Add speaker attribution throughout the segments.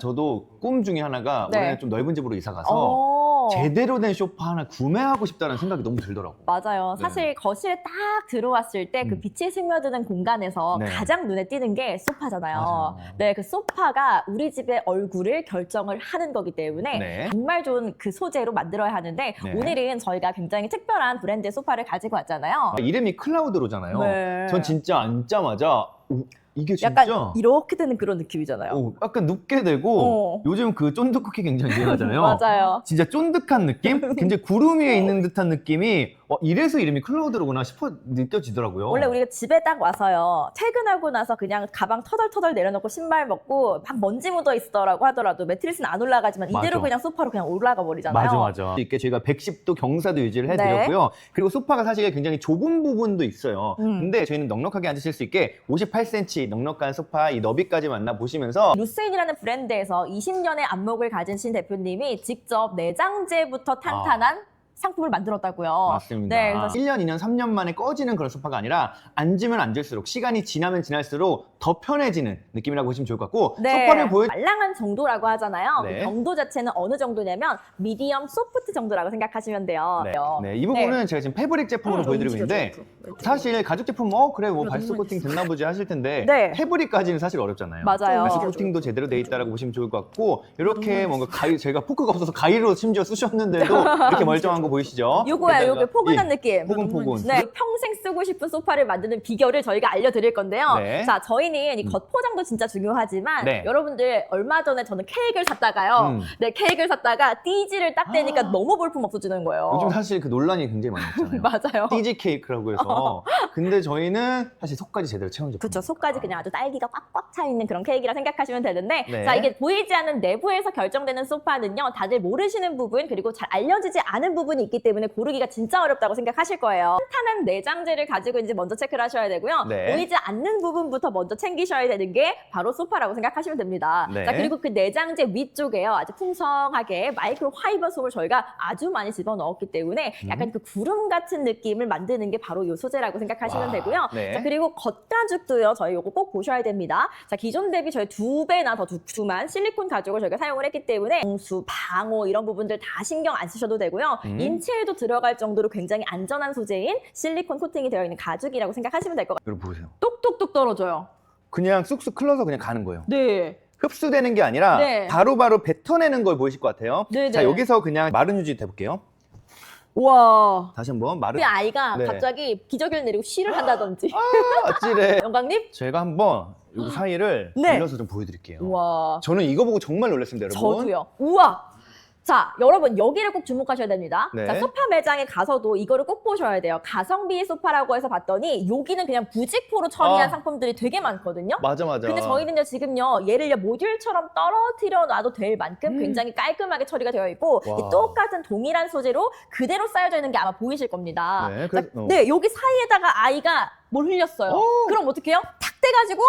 Speaker 1: 저도 꿈 중에 하나가
Speaker 2: 네.
Speaker 1: 올해 좀 넓은 집으로 이사 가서
Speaker 2: 어.
Speaker 1: 제대로 된 소파 하나 구매하고 싶다는 생각이 너무 들더라고.
Speaker 2: 맞아요.
Speaker 1: 네.
Speaker 2: 사실 거실에 딱 들어왔을 때 그
Speaker 1: 음.
Speaker 2: 빛이 스며드는 공간에서
Speaker 1: 네.
Speaker 2: 가장 눈에 띄는 게 소파잖아요.
Speaker 1: 맞아요.
Speaker 2: 네, 그 소파가 우리 집의 얼굴을 결정을 하는 거기 때문에
Speaker 1: 네.
Speaker 2: 정말 좋은 그 소재로 만들어야 하는데
Speaker 1: 네.
Speaker 2: 오늘은 저희가 굉장히 특별한 브랜드의 소파를 가지고 왔잖아요.
Speaker 1: 아, 이름이 클라우드로잖아요.
Speaker 2: 네.
Speaker 1: 전 진짜 앉자마자 오, 이게 진짜
Speaker 2: 약간 이렇게 되는 그런 느낌이잖아요.
Speaker 1: 오, 약간 눕게 되고
Speaker 2: 어.
Speaker 1: 요즘 그 쫀득 쿠키 굉장히 유행하잖아요.
Speaker 2: 맞아요.
Speaker 1: 진짜 쫀득한 느낌? 굉장히 구름 위에 있는 듯한 느낌이 와, 이래서 이름이 클라우드로구나 싶어 느껴지더라고요.
Speaker 2: 원래 우리가 집에 딱 와서요 퇴근하고 나서 그냥 가방 터덜터덜 내려놓고 신발 벗고 막 먼지 묻어 있더라고 하더라도 매트리스는 안 올라가지만 이대로
Speaker 1: 맞아.
Speaker 2: 그냥 소파로 그냥 올라가 버리잖아요.
Speaker 1: 맞아 맞아. 이렇게 저희가 110도 경사도 유지를
Speaker 2: 네.
Speaker 1: 해드렸고요. 그리고 소파가 사실 굉장히 좁은 부분도 있어요.
Speaker 2: 음.
Speaker 1: 근데 저희는 넉넉하게 앉으실 수 있게 58cm 넉넉한 소파 이 너비까지 만나 보시면서
Speaker 2: 루스인이라는 브랜드에서 20년의 안목을 가진 신 대표님이 직접 내장재부터 탄탄한 상품을 만들었다고요.
Speaker 1: 아. 맞습니다.
Speaker 2: 네, 그래서
Speaker 1: 1년, 2년, 3년 만에 꺼지는 그런 소파가 아니라 앉으면 앉을수록 시간이 지나면 지날수록 더 편해지는 느낌이라고 보시면 좋을 것 같고
Speaker 2: 네,
Speaker 1: 소파를 보여
Speaker 2: 말랑한 정도라고 하잖아요.
Speaker 1: 네.
Speaker 2: 그 정도 자체는 어느 정도냐면 미디엄 소프트 정도라고 생각하시면 돼요.
Speaker 1: 네. 네, 이 부분은 제가 지금 패브릭 제품으로
Speaker 2: 음,
Speaker 1: 보여드리고 있는데 사실 가죽 제품 어 그래 뭐 발수
Speaker 2: 너무
Speaker 1: 코팅 됐나 보지 하실 텐데
Speaker 2: 네.
Speaker 1: 패브릭까지는 사실 어렵잖아요.
Speaker 2: 맞아요.
Speaker 1: 발수 코팅도 제대로 돼 있다라고 보시면 좋을 것 같고 이렇게 뭔가 가위 제가 포크가 없어서 가위로 심지어 쑤셨는데도 이렇게 멀쩡한 거 보이시죠?
Speaker 2: 요거야,
Speaker 1: 게다가
Speaker 2: 요게 포근한
Speaker 1: 예,
Speaker 2: 느낌.
Speaker 1: 포근 포근.
Speaker 2: 네, 평생 쓰고 싶은 소파를 만드는 비결을 저희가 알려드릴 건데요.
Speaker 1: 네.
Speaker 2: 자, 저희는 이 겉포장도 진짜 중요하지만
Speaker 1: 네.
Speaker 2: 여러분들 얼마 전에 저는 케이크를 샀다가요.
Speaker 1: 음.
Speaker 2: 네, 케이크를 샀다가 띠지를 딱 대니까 너무 볼품 없어지는 거예요.
Speaker 1: 요즘 사실 그 논란이 굉장히 많았잖아요.
Speaker 2: 맞아요.
Speaker 1: 띠지 케이크라고 해서 근데 저희는 사실 속까지 제대로 채운 제품.
Speaker 2: 그렇죠. 속까지 그냥 아주 딸기가 꽉꽉 차 있는 그런 케이크라 생각하시면 되는데
Speaker 1: 네.
Speaker 2: 자 이게 보이지 않는 내부에서 결정되는 소파는요 다들 모르시는 부분 그리고 잘 알려지지 않은 부분이 있기 때문에 고르기가 진짜 어렵다고 생각하실 거예요. 탄탄한 내장재를 가지고 이제 먼저 체크를 하셔야 되고요.
Speaker 1: 네.
Speaker 2: 보이지 않는 부분부터 먼저 챙기셔야 되는 게 바로 소파라고 생각하시면 됩니다.
Speaker 1: 네.
Speaker 2: 자 그리고 그 내장재 위쪽에요 아주 풍성하게 마이크로 파이버 솜을 저희가 아주 많이 집어 넣었기 때문에 약간 그 구름 같은 느낌을 만드는 게 바로 이 소재라고 생각하시면
Speaker 1: 와,
Speaker 2: 되고요.
Speaker 1: 네.
Speaker 2: 자 그리고 겉가죽도요. 저희 요거 꼭 보셔야 됩니다. 자 기존 대비 저희 두 배나 더 두툼한 실리콘 가죽을 저희가 사용을 했기 때문에 공수, 방호 이런 부분들 다 신경 안 쓰셔도 되고요.
Speaker 1: 음.
Speaker 2: 인체에도 들어갈 정도로 굉장히 안전한 소재인 실리콘 코팅이 되어 있는 가죽이라고 생각하시면 될 것 같아요.
Speaker 1: 여러분 보세요.
Speaker 2: 똑똑똑 떨어져요.
Speaker 1: 그냥 쑥쑥 흘러서 그냥 가는 거예요.
Speaker 2: 네.
Speaker 1: 흡수되는 게 아니라
Speaker 2: 네.
Speaker 1: 바로바로 뱉어내는 걸 보이실 것 같아요.
Speaker 2: 네,
Speaker 1: 자
Speaker 2: 네.
Speaker 1: 여기서 그냥 마른 유지 해볼게요.
Speaker 2: 와.
Speaker 1: 다시 한번 마른.
Speaker 2: 우리 아이가
Speaker 1: 네.
Speaker 2: 갑자기 기저귀를 내리고 쉬를 한다든지.
Speaker 1: 아, 아찔해.
Speaker 2: 영광님?
Speaker 1: 제가 한번 이 사이를
Speaker 2: 네.
Speaker 1: 빌려서 좀 보여드릴게요.
Speaker 2: 우와.
Speaker 1: 저는 이거 보고 정말 놀랐습니다, 여러분.
Speaker 2: 저도요. 우와. 자, 여러분 여기를 꼭 주목하셔야 됩니다.
Speaker 1: 네.
Speaker 2: 자, 소파 매장에 가서도 이거를 꼭 보셔야 돼요. 가성비 소파라고 해서 봤더니 여기는 그냥 부직포로 처리한
Speaker 1: 아.
Speaker 2: 상품들이 되게 많거든요.
Speaker 1: 맞아 맞아.
Speaker 2: 근데 저희는요 지금요 얘를 모듈처럼 떨어뜨려 놔도 될 만큼
Speaker 1: 음.
Speaker 2: 굉장히 깔끔하게 처리가 되어 있고
Speaker 1: 와.
Speaker 2: 이 똑같은 동일한 소재로 그대로 쌓여져 있는 게 아마 보이실 겁니다.
Speaker 1: 네,
Speaker 2: 자,
Speaker 1: 그래서- 어.
Speaker 2: 네 여기 사이에다가 아이가 뭘 흘렸어요.
Speaker 1: 오.
Speaker 2: 그럼 어떡해요? 탁 떼가지고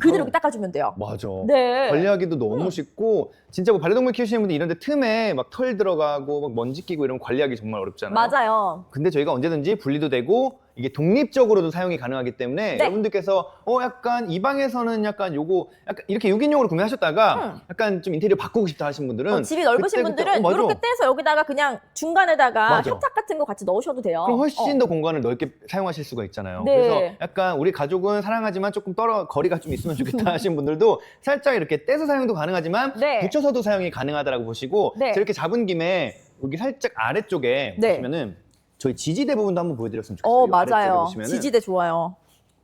Speaker 2: 그대로
Speaker 1: 어.
Speaker 2: 이렇게 닦아주면 돼요.
Speaker 1: 맞아.
Speaker 2: 네.
Speaker 1: 관리하기도 너무
Speaker 2: 음.
Speaker 1: 쉽고 진짜 뭐 반려동물 키우시는 분들 이런데 틈에 막 털 들어가고 막 먼지 끼고 이러면 관리하기 정말 어렵잖아요.
Speaker 2: 맞아요.
Speaker 1: 근데 저희가 언제든지 분리도 되고 이게 독립적으로도 사용이 가능하기 때문에
Speaker 2: 네.
Speaker 1: 여러분들께서 어 약간 이 방에서는 약간 요거 약간 이렇게 6인용으로 구매하셨다가
Speaker 2: 음.
Speaker 1: 약간 좀 인테리어 바꾸고 싶다 하신 분들은
Speaker 2: 어, 집이 넓으신
Speaker 1: 그때, 그때-
Speaker 2: 분들은
Speaker 1: 어, 맞아.
Speaker 2: 이렇게 떼서 여기다가 그냥 중간에다가
Speaker 1: 맞아.
Speaker 2: 협탁 같은 거 같이 넣으셔도 돼요.
Speaker 1: 그럼 훨씬
Speaker 2: 어.
Speaker 1: 더 공간을 넓게 사용하실 수가 있잖아요.
Speaker 2: 네.
Speaker 1: 그래서 약간 우리 가족은 사랑하지만 조금 떨어 거리가 좀 있으면 좋겠다 하신 분들도 살짝 이렇게 떼서 사용도 가능하지만
Speaker 2: 네.
Speaker 1: 붙여서도 사용이 가능하다라고 보시고
Speaker 2: 네.
Speaker 1: 이렇게 잡은 김에 여기 살짝 아래쪽에
Speaker 2: 네.
Speaker 1: 보시면은 저희 지지대 부분도 한번 보여드렸으면 좋겠어요.
Speaker 2: 어,
Speaker 1: 이 아래쪽에
Speaker 2: 맞아요.
Speaker 1: 보시면은
Speaker 2: 지지대 좋아요.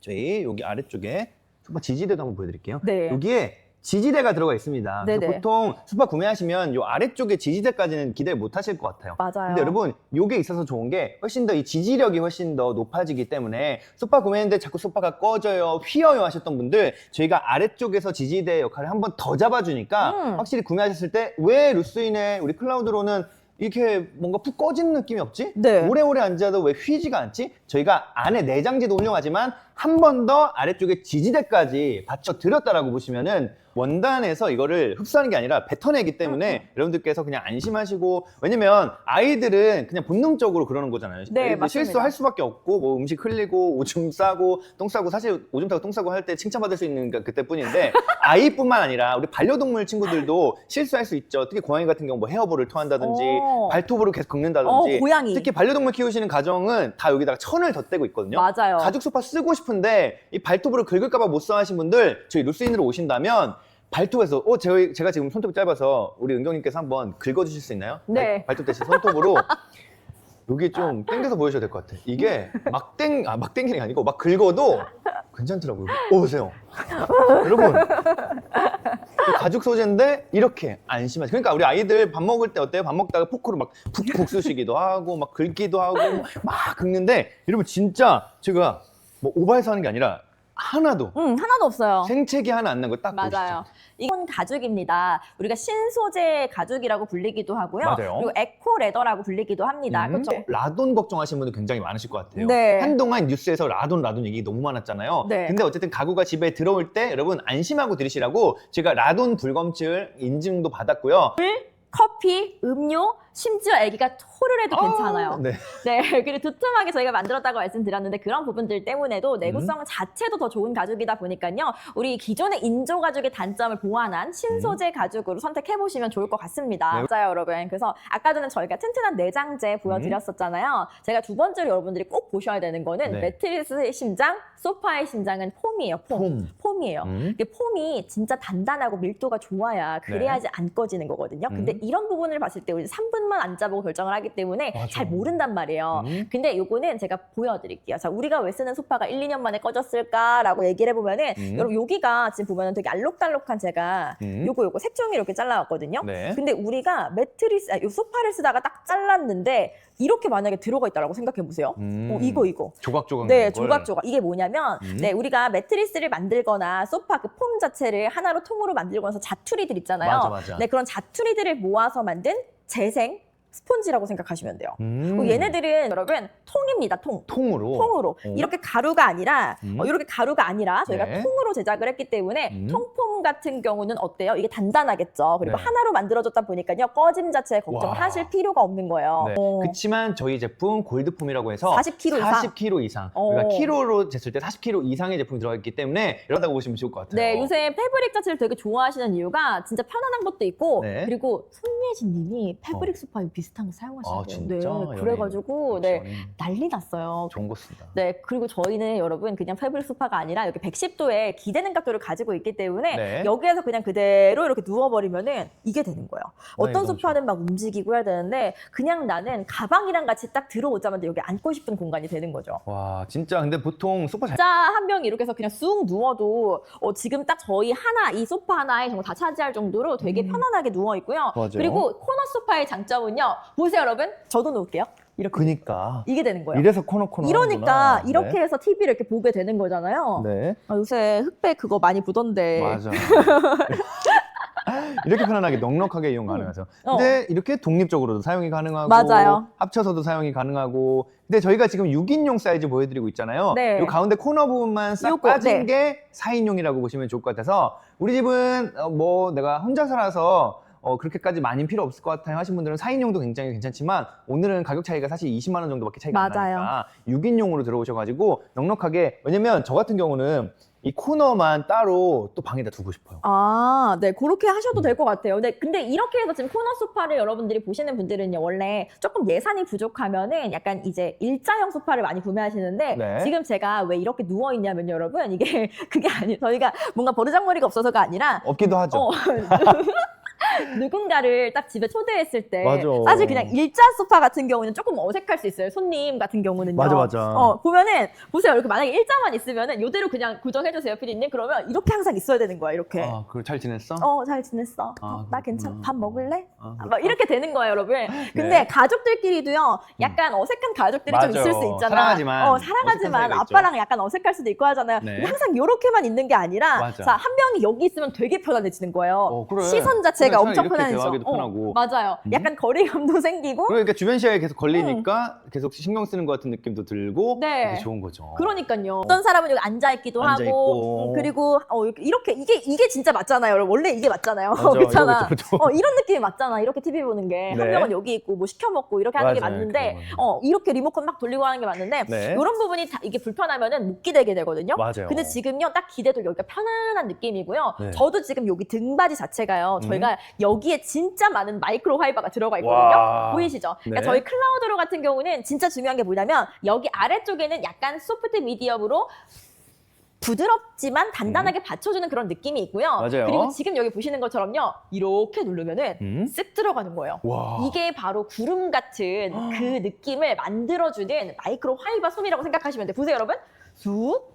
Speaker 1: 저희 여기 아래쪽에 소파 지지대도 한번 보여드릴게요.
Speaker 2: 네.
Speaker 1: 여기에 지지대가 들어가 있습니다. 그래서
Speaker 2: 네네.
Speaker 1: 보통 소파 구매하시면 요 아래쪽에 지지대까지는 기대를 못 하실 것 같아요.
Speaker 2: 맞아요.
Speaker 1: 근데 여러분 요게 있어서 좋은 게 훨씬 더 이 지지력이 훨씬 더 높아지기 때문에 소파 구매했는데 자꾸 소파가 꺼져요 휘어요 하셨던 분들 저희가 아래쪽에서 지지대 역할을 한번 더 잡아주니까
Speaker 2: 음.
Speaker 1: 확실히 구매하셨을 때 왜 루스인의 우리 클라우드로는 이렇게 뭔가 푹 꺼지는 느낌이 없지?
Speaker 2: 네.
Speaker 1: 오래오래 앉아도 왜 휘지가 않지? 저희가 안에 내장재도 훌륭하지만 한 번 더 아래쪽에 지지대까지 받쳐 드렸다라고 보시면은 원단에서 이거를 흡수하는 게 아니라 뱉어내기
Speaker 2: 음,
Speaker 1: 때문에 여러분들께서 그냥 안심하시고 왜냐면 아이들은 그냥 본능적으로 그러는 거잖아요.
Speaker 2: 네, 맞습니다.
Speaker 1: 실수할 수밖에 없고 뭐 음식 흘리고 오줌 싸고 똥 싸고 사실 오줌 싸고 똥 싸고 할 때 칭찬받을 수 있는 게 그때뿐인데 아이뿐만 아니라 우리 반려동물 친구들도 실수할 수 있죠. 특히 고양이 같은 경우 뭐 헤어볼을 토한다든지
Speaker 2: 어.
Speaker 1: 발톱으로 계속 긁는다든지
Speaker 2: 어, 고양이.
Speaker 1: 특히 반려동물 키우시는 가정은 다 여기다가 천을 덧대고 있거든요.
Speaker 2: 맞아요.
Speaker 1: 가죽 소파 쓰고 싶은데 이 발톱으로 긁을까봐 못 써하신 분들 저희 루스인으로 오신다면 발톱에서 어 제가, 제가 지금 손톱이 짧아서 우리 은경님께서 한번 긁어주실 수 있나요?
Speaker 2: 네.
Speaker 1: 발, 발톱 대신 손톱으로 여기 좀 당겨서 보여주셔야 될 것 같아요. 이게 막 땡 아 막 땡기는 게 아니고 막 긁어도 괜찮더라고요. 오 보세요, 여러분. 그 가죽 소재인데 이렇게 안심하시. 그러니까 우리 아이들 밥 먹을 때 어때요? 밥 먹다가 포크로 막 푹푹 쑤시기도 하고 막 긁기도 하고 막 긁는데 여러분 진짜 제가 뭐 오바해서 하는 게 아니라 하나도
Speaker 2: 음, 하나도 없어요.
Speaker 1: 생채기 하나 안 난 거 딱
Speaker 2: 맞아요.
Speaker 1: 보시죠.
Speaker 2: 이건 가죽입니다. 우리가 신소재 가죽이라고 불리기도 하고요.
Speaker 1: 맞아요.
Speaker 2: 그리고 에코 레더라고 불리기도 합니다.
Speaker 1: 음,
Speaker 2: 그렇죠?
Speaker 1: 라돈 걱정하시는 분들 굉장히 많으실 것 같아요.
Speaker 2: 네.
Speaker 1: 한동안 뉴스에서 라돈 라돈 얘기 너무 많았잖아요.
Speaker 2: 네.
Speaker 1: 근데 어쨌든 가구가 집에 들어올 때 여러분 안심하고 들으시라고 제가 라돈 불검출 인증도 받았고요.
Speaker 2: 커피, 음료, 심지어 아기가 토를 해도 괜찮아요.
Speaker 1: 네.
Speaker 2: 네, 그리고 두툼하게 저희가 만들었다고 말씀드렸는데 그런 부분들 때문에도 내구성
Speaker 1: 음.
Speaker 2: 자체도 더 좋은 가죽이다 보니까요. 우리 기존의 인조 가죽의 단점을 보완한 신소재 가죽으로 선택해 보시면 좋을 것 같습니다.
Speaker 1: 네.
Speaker 2: 맞아요, 여러분. 그래서 아까 전에 저희가 튼튼한 내장재 보여드렸었잖아요. 제가 두 번째로 여러분들이 꼭 보셔야 되는 거는
Speaker 1: 네.
Speaker 2: 매트리스의 심장, 소파의 심장은 폼이에요. 폼.
Speaker 1: 폼.
Speaker 2: 이에요
Speaker 1: 음.
Speaker 2: 이게 폼이 진짜 단단하고 밀도가 좋아야 그래야지 안 꺼지는 거거든요. 근데
Speaker 1: 네. 음.
Speaker 2: 이런 부분을 봤을 때 우리 3분 만 앉아보고 결정을 하기 때문에
Speaker 1: 맞아.
Speaker 2: 잘 모른단 말이에요.
Speaker 1: 음.
Speaker 2: 근데 요거는 제가 보여드릴게요. 자, 우리가 왜 쓰는 소파가 1, 2년 만에 꺼졌을까라고 얘기를 해보면은
Speaker 1: 음.
Speaker 2: 여러분 여기가 지금 보면은 되게 알록달록한 제가
Speaker 1: 음.
Speaker 2: 요거 요거 색종이 이렇게 잘라왔거든요.
Speaker 1: 네.
Speaker 2: 근데 우리가 매트리스, 아, 요 소파를 쓰다가 딱 잘랐는데 이렇게 만약에 들어가 있다라고 생각해 보세요.
Speaker 1: 음.
Speaker 2: 어, 이거 이거.
Speaker 1: 조각조각.
Speaker 2: 네. 조각조각. 이게 뭐냐면,
Speaker 1: 음.
Speaker 2: 네, 우리가 매트리스를 만들거나 소파 그 폼 자체를 하나로 통으로 만들고 나서 자투리들 있잖아요.
Speaker 1: 맞아, 맞아.
Speaker 2: 네, 그런 자투리들을 모아서 만든 재생 스폰지라고 생각하시면 돼요.
Speaker 1: 음.
Speaker 2: 그리고 얘네들은 여러분 통입니다, 통.
Speaker 1: 통으로.
Speaker 2: 통으로
Speaker 1: 어.
Speaker 2: 이렇게 가루가 아니라
Speaker 1: 음.
Speaker 2: 어, 이렇게 가루가 아니라 저희가
Speaker 1: 네.
Speaker 2: 통으로 제작을 했기 때문에
Speaker 1: 음.
Speaker 2: 통폼 같은 경우는 어때요? 이게 단단하겠죠. 그리고
Speaker 1: 네.
Speaker 2: 하나로 만들어졌다 보니까요 꺼짐 자체에 걱정을
Speaker 1: 와.
Speaker 2: 하실 필요가 없는 거예요.
Speaker 1: 네.
Speaker 2: 어.
Speaker 1: 그렇지만 저희 제품 골드폼이라고 해서
Speaker 2: 40kg 이상.
Speaker 1: 40kg 이상.
Speaker 2: 어.
Speaker 1: 그러니까 키로로 쟀을 때 40kg 이상의 제품이 들어가 있기 때문에 이러다가 보시면 좋을 것 같아요.
Speaker 2: 네, 요새 패브릭 자체를 되게 좋아하시는 이유가 진짜 편안한 것도 있고
Speaker 1: 네. 어.
Speaker 2: 그리고 손예진 님이 패브릭 소파 비슷 한 거 사용하시는
Speaker 1: 아. 진짜?
Speaker 2: 네,
Speaker 1: 연예인.
Speaker 2: 그래가지고 네,
Speaker 1: 연예인.
Speaker 2: 난리 났어요.
Speaker 1: 좋은 거 쓴다.
Speaker 2: 네, 그리고 저희는 여러분 그냥 패브릭 소파가 아니라 여기 110도의 기대는 각도를 가지고 있기 때문에
Speaker 1: 네.
Speaker 2: 여기에서 그냥 그대로 이렇게 누워버리면은 이게 되는 거예요. 어떤
Speaker 1: 너무
Speaker 2: 소파는 막 움직이고 해야 되는데 그냥 나는 가방이랑 같이 딱 들어오자마자 여기 앉고 싶은 공간이 되는 거죠.
Speaker 1: 와, 진짜 근데 보통 소파 잘
Speaker 2: 진짜 한 명이 이렇게 해서 그냥 쑥 누워도 어, 지금 딱 저희 하나 이 소파 하나에 정말 다 차지할 정도로 되게
Speaker 1: 음.
Speaker 2: 편안하게 누워 있고요.
Speaker 1: 맞아요.
Speaker 2: 그리고 코너 소파의 장점은요. 보세요, 여러분. 저도 놓을게요. 이렇게
Speaker 1: 그니까.
Speaker 2: 이게 되는 거예요.
Speaker 1: 이래서 코너 코너
Speaker 2: 이러니까
Speaker 1: 하는구나.
Speaker 2: 이렇게 해서 TV를 이렇게 보게 되는 거잖아요.
Speaker 1: 네. 네.
Speaker 2: 아, 요새 흑백 그거 많이 보던데.
Speaker 1: 맞아. 이렇게 편안하게 넉넉하게 이용 가능하죠.
Speaker 2: 어.
Speaker 1: 근데 이렇게 독립적으로도 사용이 가능하고
Speaker 2: 맞아요.
Speaker 1: 합쳐서도 사용이 가능하고 근데 저희가 지금 6인용 사이즈 보여드리고 있잖아요.
Speaker 2: 네.
Speaker 1: 이 가운데 코너 부분만 싹
Speaker 2: 요거,
Speaker 1: 빠진
Speaker 2: 네.
Speaker 1: 게 4인용이라고 보시면 좋을 것 같아서 우리 집은 어, 뭐 내가 혼자 살아서 어, 그렇게까지 많이 필요 없을 것 같아요 하신 분들은 4인용도 굉장히 괜찮지만 오늘은 가격 차이가 사실 20만 원 정도밖에 차이가 안
Speaker 2: 맞아요.
Speaker 1: 나니까 6인용으로 들어오셔가지고 넉넉하게 왜냐면 저 같은 경우는 이 코너만 따로 또 방에다 두고 싶어요.
Speaker 2: 아, 네, 그렇게 하셔도
Speaker 1: 음.
Speaker 2: 될것 같아요. 네, 근데 이렇게 해서 지금 코너 소파를 여러분들이 보시는 분들은요, 원래 조금 예산이 부족하면은 약간 이제 일자형 소파를 많이 구매하시는데,
Speaker 1: 네.
Speaker 2: 지금 제가 왜 이렇게 누워있냐면 여러분, 이게 그게 아니, 저희가 뭔가 버르장머리가 없어서가 아니라,
Speaker 1: 없기도 하죠.
Speaker 2: 어, 누군가를 딱 집에 초대했을 때
Speaker 1: 맞아.
Speaker 2: 사실 그냥 일자 소파 같은 경우는 조금 어색할 수 있어요. 손님 같은 경우는요.
Speaker 1: 맞아, 맞아.
Speaker 2: 어, 보면은 보세요. 이렇게 만약에 일자만 있으면은 이대로 그냥 고정해 주세요, 피디님. 그러면 이렇게 항상 있어야 되는 거야, 이렇게.
Speaker 1: 아, 그걸 잘 지냈어?
Speaker 2: 어, 잘 지냈어.
Speaker 1: 아,
Speaker 2: 어, 나 괜찮아. 밥 먹을래?
Speaker 1: 아,
Speaker 2: 아, 막 이렇게 되는 거예요, 여러분. 근데
Speaker 1: 네. 음.
Speaker 2: 가족들끼리도요, 약간 어색한 가족들이 좀
Speaker 1: 맞아요.
Speaker 2: 있을 수 있잖아.
Speaker 1: 사랑하지만
Speaker 2: 어, 사랑하지만. 아빠랑 약간 어색할 수도 있고 하잖아요.
Speaker 1: 네.
Speaker 2: 근데 항상 이렇게만 있는 게 아니라,
Speaker 1: 맞아.
Speaker 2: 자, 한 명이 여기 있으면 되게 편안해지는 거예요.
Speaker 1: 어, 그래.
Speaker 2: 시선 자체가
Speaker 1: 이렇게
Speaker 2: 편해져.
Speaker 1: 대화하기도
Speaker 2: 어,
Speaker 1: 편하고.
Speaker 2: 맞아요.
Speaker 1: 음.
Speaker 2: 약간 거리감도 생기고.
Speaker 1: 그러니까 주변 시야에 계속 걸리니까 계속 신경 쓰는 것 같은 느낌도 들고
Speaker 2: 네.
Speaker 1: 이게 좋은 거죠.
Speaker 2: 그러니까요. 어떤 사람은 여기 앉아 있기도
Speaker 1: 앉아
Speaker 2: 하고. 음, 그리고 어, 이렇게- 이게 이게 진짜 맞잖아요. 여러분. 원래 이게 맞잖아요.
Speaker 1: 맞아,
Speaker 2: 그렇잖아.
Speaker 1: 이거 그죠, 그죠.
Speaker 2: 어, 이런 느낌이 맞잖아. 이렇게 TV 보는 게. 한
Speaker 1: 네.
Speaker 2: 명은 여기 있고 뭐 시켜 먹고 이렇게 하는 게
Speaker 1: 맞아요,
Speaker 2: 맞는데,
Speaker 1: 그거.
Speaker 2: 어, 이렇게 리모컨 막 돌리고 하는 게 맞는데,
Speaker 1: 네.
Speaker 2: 이런 부분이 다 이게 불편하면은 못 기대게 되거든요.
Speaker 1: 맞아요.
Speaker 2: 근데 지금요 딱 기대도 여기가 편안한 느낌이고요.
Speaker 1: 네.
Speaker 2: 저도 지금 여기 등받이 자체가요.
Speaker 1: 음.
Speaker 2: 저희가 여기에 진짜 많은 마이크로 파이버가 들어가 있거든요.
Speaker 1: 와.
Speaker 2: 보이시죠? 그러니까
Speaker 1: 네.
Speaker 2: 저희 클라우드로 같은 경우는 진짜 중요한 게 뭐냐면 여기 아래쪽에는 약간 소프트 미디엄으로 부드럽지만 단단하게 받쳐주는 그런 느낌이 있고요.
Speaker 1: 음. 맞아요.
Speaker 2: 그리고 지금 여기 보시는 것처럼요. 이렇게 누르면은
Speaker 1: 음?
Speaker 2: 쓱 들어가는 거예요.
Speaker 1: 와.
Speaker 2: 이게 바로 구름 같은 그 느낌을 만들어주는 마이크로 화이바 솜이라고 생각하시면 돼요. 보세요, 여러분. 쑥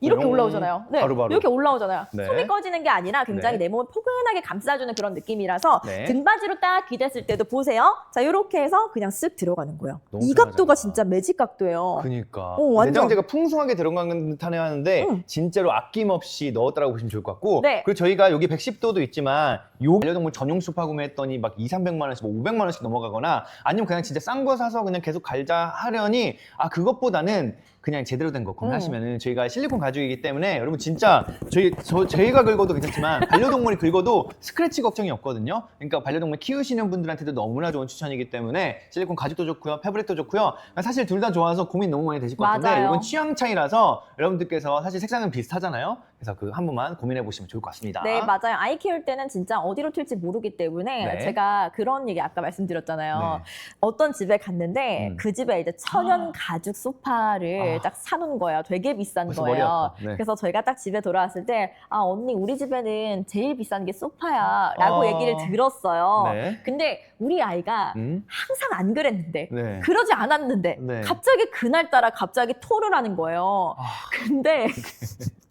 Speaker 2: 이렇게
Speaker 1: 용.
Speaker 2: 올라오잖아요. 네,
Speaker 1: 바로바로.
Speaker 2: 이렇게 올라오잖아요.
Speaker 1: 네.
Speaker 2: 솜이 꺼지는 게 아니라 굉장히
Speaker 1: 네.
Speaker 2: 내 몸을 포근하게 감싸주는 그런 느낌이라서
Speaker 1: 네.
Speaker 2: 등받이로 딱 기댔을 때도 보세요. 자, 이렇게 해서 그냥 쓱 들어가는 거예요.
Speaker 1: 너무
Speaker 2: 이
Speaker 1: 편하잖아.
Speaker 2: 각도가 진짜 매직 각도예요.
Speaker 1: 그니까
Speaker 2: 어, 완전.
Speaker 1: 내장재가 풍성하게 들어간 듯하네 하는데
Speaker 2: 응.
Speaker 1: 진짜로 아낌없이 넣었다라고 보시면 좋을 것 같고
Speaker 2: 네.
Speaker 1: 그리고 저희가 여기 110도도 있지만 요 반려동물 전용 소파 구매했더니 막 2, 300만 원씩 뭐 500만 원씩 넘어가거나 아니면 그냥 진짜 싼 거 사서 그냥 계속 갈자 하려니 아 그것보다는 그냥 제대로 된거
Speaker 2: 음.
Speaker 1: 구매하시면은 저희가 실리콘 가죽이기 때문에 여러분 진짜 저희 저 저희가 긁어도 괜찮지만 반려동물이 긁어도 스크래치 걱정이 없거든요. 그러니까 반려동물 키우시는 분들한테도 너무나 좋은 추천이기 때문에 실리콘 가죽도 좋고요, 패브릭도 좋고요. 사실 둘 다 좋아서 고민 너무 많이 되실 것 같은데
Speaker 2: 맞아요.
Speaker 1: 이건 취향 차이라서 여러분들께서 사실 색상은 비슷하잖아요. 그래서 그 한 번만 고민해 보시면 좋을 것 같습니다.
Speaker 2: 네, 맞아요. 아이 키울 때는 진짜 어디로 튈지 모르기 때문에
Speaker 1: 네.
Speaker 2: 제가 그런 얘기 아까 말씀드렸잖아요.
Speaker 1: 네.
Speaker 2: 어떤 집에 갔는데
Speaker 1: 음.
Speaker 2: 그 집에 이제 천연 가죽 소파를
Speaker 1: 아.
Speaker 2: 딱 사놓은 거예요. 되게 비싼
Speaker 1: 벌써 머리
Speaker 2: 거예요.
Speaker 1: 아파. 네.
Speaker 2: 그래서 저희가 딱 집에 돌아왔을 때, 아, 언니, 우리 집에는 제일 비싼 게 소파야. 라고
Speaker 1: 아.
Speaker 2: 얘기를 들었어요.
Speaker 1: 네.
Speaker 2: 근데 우리 아이가
Speaker 1: 음?
Speaker 2: 항상 안 그랬는데,
Speaker 1: 네.
Speaker 2: 그러지 않았는데,
Speaker 1: 네.
Speaker 2: 갑자기 그날따라 갑자기 토를 하는 거예요.
Speaker 1: 아.
Speaker 2: 근데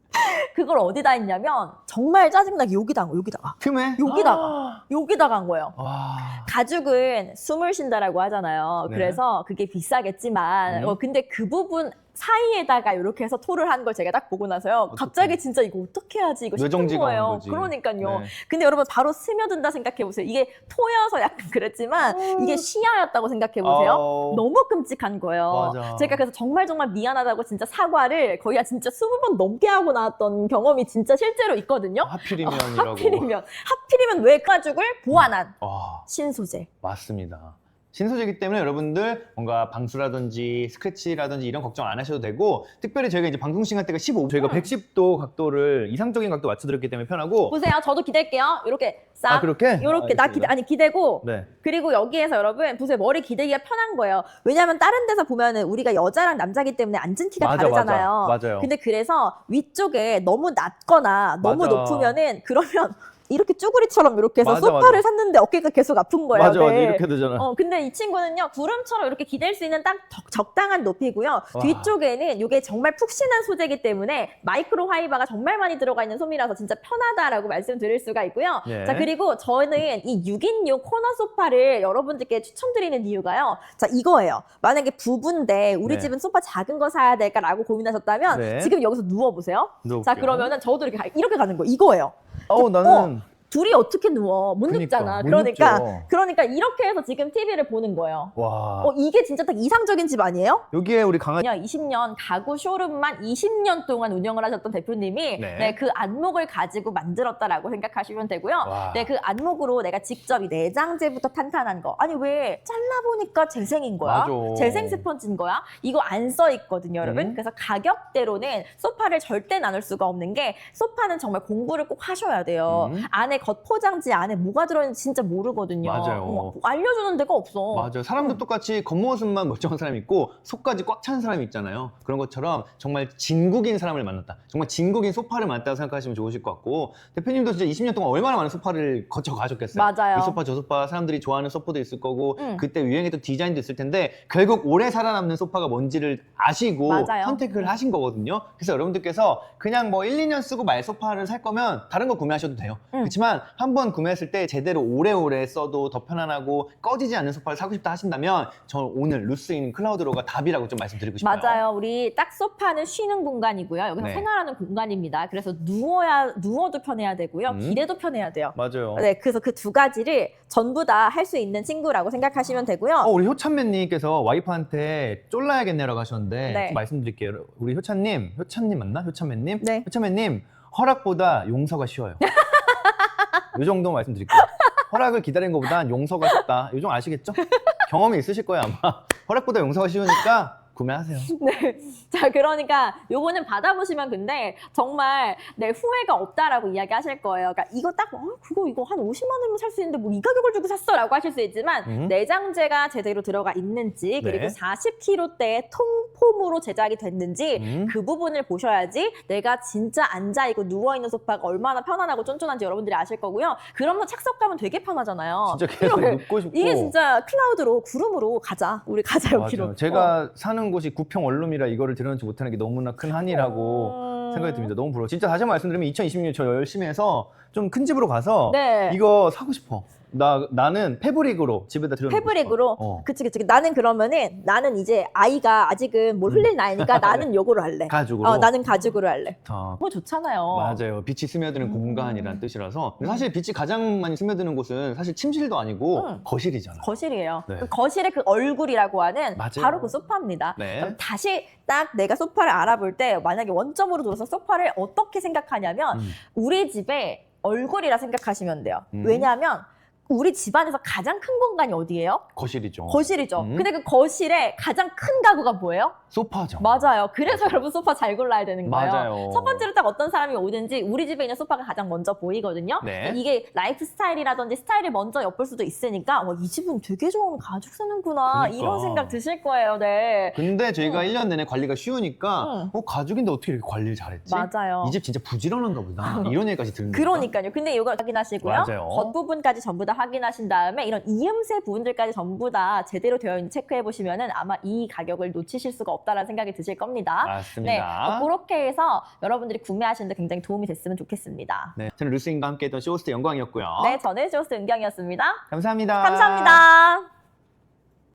Speaker 2: 그걸 어디다 했냐면, 정말 짜증나게 여기다 한 거예요, 여기다가.
Speaker 1: 틈에
Speaker 2: 여기다가. 여기다가 한 거예요.
Speaker 1: 와.
Speaker 2: 가죽은 숨을 쉰다라고 하잖아요.
Speaker 1: 네.
Speaker 2: 그래서 그게 비싸겠지만,
Speaker 1: 음.
Speaker 2: 어, 근데 그 부분 사이에다가 이렇게 해서 토를 한 걸 제가 딱 보고 나서요.
Speaker 1: 어떡해.
Speaker 2: 갑자기 진짜 이거 어떻게 하지? 이거 싶은
Speaker 1: 뇌정지가
Speaker 2: 거예요.
Speaker 1: 거지.
Speaker 2: 그러니까요.
Speaker 1: 네.
Speaker 2: 근데 여러분 바로 스며든다 생각해 보세요. 이게 토여서 약간 그랬지만 이게 시야였다고 생각해 보세요.
Speaker 1: 아우.
Speaker 2: 너무 끔찍한 거예요.
Speaker 1: 맞아.
Speaker 2: 제가 그래서 정말 정말 미안하다고 진짜 사과를 거의 한 진짜 20번 넘게 하고 나왔던 경험이 진짜 실제로 있거든요.
Speaker 1: 하필이면이라고.
Speaker 2: 하필이면 하필이면 왜 가죽을 보완한
Speaker 1: 와,
Speaker 2: 신소재.
Speaker 1: 맞습니다. 신소재이기 때문에 여러분들 뭔가 방수라든지 스크래치라든지 이런 걱정 안 하셔도 되고 특별히 저희가 이제 방송 시간 대가 15 저희가
Speaker 2: 음.
Speaker 1: 110도 각도를 이상적인 각도 맞춰드렸기 때문에 편하고
Speaker 2: 보세요. 저도 기댈게요. 이렇게
Speaker 1: 싹아 그렇게?
Speaker 2: 이렇게 나 기대
Speaker 1: 알겠습니다.
Speaker 2: 아니 기대고
Speaker 1: 네.
Speaker 2: 그리고 여기에서 여러분 보세요 머리 기대기가 편한 거예요. 왜냐하면 다른 데서 보면은 우리가 여자랑 남자기 때문에 앉은 키가
Speaker 1: 맞아,
Speaker 2: 다르잖아요.
Speaker 1: 맞아. 맞아요.
Speaker 2: 근데 그래서 위쪽에 너무 낮거나 너무
Speaker 1: 맞아.
Speaker 2: 높으면은 그러면 이렇게 쭈구리처럼 이렇게 해서
Speaker 1: 맞아,
Speaker 2: 소파를
Speaker 1: 맞아.
Speaker 2: 샀는데 어깨가 계속 아픈 거예요.
Speaker 1: 맞아, 맞아.
Speaker 2: 네.
Speaker 1: 이렇게 되잖아.
Speaker 2: 어, 근데 이 친구는요, 구름처럼 이렇게 기댈 수 있는 딱 적- 적당한 높이고요. 뒤쪽에는 이게 정말 푹신한 소재이기 때문에 마이크로 화이바가 정말 많이 들어가 있는 솜이라서 진짜 편하다라고 말씀드릴 수가 있고요.
Speaker 1: 네.
Speaker 2: 자, 그리고 저는 이 6인용 코너 소파를 여러분들께 추천드리는 이유가요. 자, 이거예요. 만약에 부부인데 우리
Speaker 1: 네.
Speaker 2: 집은 소파 작은 거 사야 될까라고 고민하셨다면
Speaker 1: 네.
Speaker 2: 지금 여기서 누워보세요.
Speaker 1: 누워볼게요.
Speaker 2: 자, 그러면은 저도 이렇게, 가- 이렇게 가는 거예요. 이거예요.
Speaker 1: 어, 나는
Speaker 2: 둘이 어떻게 누워? 못
Speaker 1: 그러니까,
Speaker 2: 눕잖아.
Speaker 1: 못
Speaker 2: 그러니까,
Speaker 1: 눕죠.
Speaker 2: 그러니까 이렇게 해서 지금 TV를 보는 거예요.
Speaker 1: 와.
Speaker 2: 어, 이게 진짜 딱 이상적인 집 아니에요?
Speaker 1: 여기에 우리 강아지
Speaker 2: 20년 가구 쇼룸만 20년 동안 운영을 하셨던 대표님이
Speaker 1: 네.
Speaker 2: 네. 그 안목을 가지고 만들었다라고 생각하시면 되고요.
Speaker 1: 와.
Speaker 2: 네, 그 안목으로 내가 직접 이 내장재부터 탄탄한 거. 아니 왜 잘라보니까 재생인 거야?
Speaker 1: 맞아.
Speaker 2: 재생 스펀지인 거야? 이거 안 써 있거든요, 여러분.
Speaker 1: 음.
Speaker 2: 그래서 가격대로는 소파를 절대 나눌 수가 없는 게 소파는 정말 공부를 꼭 하셔야 돼요.
Speaker 1: 음.
Speaker 2: 안에 겉포장지 안에 뭐가 들어있는지 진짜 모르거든요.
Speaker 1: 맞아요.
Speaker 2: 어, 알려주는 데가 없어.
Speaker 1: 맞아요. 사람도
Speaker 2: 음.
Speaker 1: 똑같이 겉모습만 멀쩡한 사람이 있고 속까지 꽉 찬 사람이 있잖아요. 그런 것처럼 정말 진국인 사람을 만났다. 정말 진국인 소파를 만났다고 생각하시면 좋으실 것 같고 대표님도 진짜 20년 동안 얼마나 많은 소파를 거쳐 가셨겠어요.
Speaker 2: 맞아요.
Speaker 1: 이 소파 저 소파 사람들이 좋아하는 소파도 있을 거고
Speaker 2: 음.
Speaker 1: 그때 유행했던 디자인도 있을 텐데 결국 오래 살아남는 소파가 뭔지를 아시고
Speaker 2: 맞아요.
Speaker 1: 선택을 하신 거거든요. 그래서 여러분들께서 그냥 뭐 1, 2년 쓰고 말 소파를 살 거면 다른 거 구매하셔도 돼요.
Speaker 2: 음.
Speaker 1: 그렇지만 그렇지만 한번 구매했을 때 제대로 오래오래 써도 더 편안하고 꺼지지 않는 소파를 사고 싶다 하신다면 저 오늘 루스인 클라우드로가 답이라고 좀 말씀드리고 싶어요.
Speaker 2: 맞아요. 우리 딱 소파는 쉬는 공간이고요. 여기서
Speaker 1: 네.
Speaker 2: 생활하는 공간입니다. 그래서 누워야 누워도 편해야 되고요.
Speaker 1: 음.
Speaker 2: 기대도 편해야 돼요.
Speaker 1: 맞아요.
Speaker 2: 네, 그래서 그 두 가지를 전부 다 할 수 있는 친구라고 생각하시면 되고요.
Speaker 1: 어, 우리 효찬맨님께서 와이프한테 쫄라야겠네라고 하셨는데
Speaker 2: 네.
Speaker 1: 좀 말씀드릴게요. 우리 효찬님, 효찬님 맞나? 효찬맨님?
Speaker 2: 네.
Speaker 1: 효찬맨님 허락보다 용서가 쉬워요. 이 정도 말씀드릴게요. 허락을 기다린 것보단 용서가 쉽다. 이 정도 아시겠죠? 경험이 있으실 거예요 아마. 허락보다 용서가 쉬우니까 구매하세요.
Speaker 2: 네. 자, 그러니까 요거는 받아보시면 근데 정말 내 후회가 없다라고 이야기하실 거예요. 그러니까 이거 딱, 어, 그거 이거 한 50만 원이면 살 수 있는데 뭐 이 가격을 주고 샀어 라고 하실 수 있지만
Speaker 1: 음.
Speaker 2: 내장재가 제대로 들어가 있는지 그리고
Speaker 1: 네.
Speaker 2: 40kg대의 통폼으로 제작이 됐는지
Speaker 1: 음.
Speaker 2: 그 부분을 보셔야지 내가 진짜 앉아 있고 누워 있는 소파가 얼마나 편안하고 쫀쫀한지 여러분들이 아실 거고요. 그러면서 착석감은 되게 편하잖아요.
Speaker 1: 진짜 계속 눕고 싶고.
Speaker 2: 이게 진짜 클라우드로 구름으로 가자. 우리 가자 여기로.
Speaker 1: 제가 사는 곳이 구평 원룸이라 이거를 들여놓지 못하는 게 너무나 큰 한이라고
Speaker 2: 음.
Speaker 1: 생각이 듭니다. 너무 부러워. 진짜 다시 한번 말씀드리면 2026년 저 열심히 해서 좀 큰 집으로 가서
Speaker 2: 네.
Speaker 1: 이거 사고 싶어. 나 나는 패브릭으로 집에다 들여놓고
Speaker 2: 패브릭으로
Speaker 1: 싶어. 어.
Speaker 2: 그치 그치 나는 그러면은 나는 이제 아이가 아직은 뭘 흘릴 나이니까 나는 요거로 할래
Speaker 1: 가죽으로.
Speaker 2: 어 나는 가죽으로 할래
Speaker 1: 어,
Speaker 2: 뭐 좋잖아요
Speaker 1: 맞아요. 빛이 스며드는
Speaker 2: 음.
Speaker 1: 공간이란 뜻이라서. 근데 사실 빛이 가장 많이 스며드는 곳은 사실 침실도 아니고
Speaker 2: 음.
Speaker 1: 거실이잖아.
Speaker 2: 거실이에요
Speaker 1: 네.
Speaker 2: 그 거실의 그 얼굴이라고 하는
Speaker 1: 맞아요.
Speaker 2: 바로 그 소파입니다
Speaker 1: 네.
Speaker 2: 그럼 다시 딱 내가 소파를 알아볼 때 만약에 원점으로 들어서 소파를 어떻게 생각하냐면
Speaker 1: 음.
Speaker 2: 우리 집의 얼굴이라 생각하시면 돼요
Speaker 1: 음.
Speaker 2: 왜냐하면 우리 집안에서 가장 큰 공간이 어디예요?
Speaker 1: 거실이죠.
Speaker 2: 거실이죠.
Speaker 1: 음.
Speaker 2: 근데 그 거실에 가장 큰 가구가 뭐예요?
Speaker 1: 소파죠.
Speaker 2: 맞아요. 그래서 여러분 소파 잘 골라야 되는 거예요.
Speaker 1: 맞아요.
Speaker 2: 첫 번째로 딱 어떤 사람이 오든지 우리 집에 있는 소파가 가장 먼저 보이거든요.
Speaker 1: 네.
Speaker 2: 이게 라이프 스타일이라든지 스타일이 먼저 엿볼 수도 있으니까 와, 이 집은 되게 좋은 가죽 쓰는구나
Speaker 1: 그러니까.
Speaker 2: 이런 생각 드실 거예요. 네.
Speaker 1: 근데 저희가
Speaker 2: 응.
Speaker 1: 1년 내내 관리가 쉬우니까
Speaker 2: 응.
Speaker 1: 어, 가죽인데 어떻게 이렇게 관리를 잘했지?
Speaker 2: 맞아요.
Speaker 1: 이 집 진짜 부지런한가 보다. 이런 얘기까지 듣는
Speaker 2: 그러니까요. 근데 이거 확인하시고요.
Speaker 1: 맞아요.
Speaker 2: 겉부분까지 전부 다 확인하신 다음에 이런 이음새 부분들까지 전부 다 제대로 되어 있는지 체크해 보시면은 아마 이 가격을 놓치실 수가 없다라는 생각이 드실 겁니다. 네,
Speaker 1: 맞습니다.
Speaker 2: 어, 그렇게 해서 여러분들이 구매하시는데 굉장히 도움이 됐으면 좋겠습니다.
Speaker 1: 네, 저는 루스인과 함께 했던 쇼호스트 영광이었고요.
Speaker 2: 네, 저는 쇼스 은경이었습니다.
Speaker 1: 감사합니다.
Speaker 2: 감사합니다.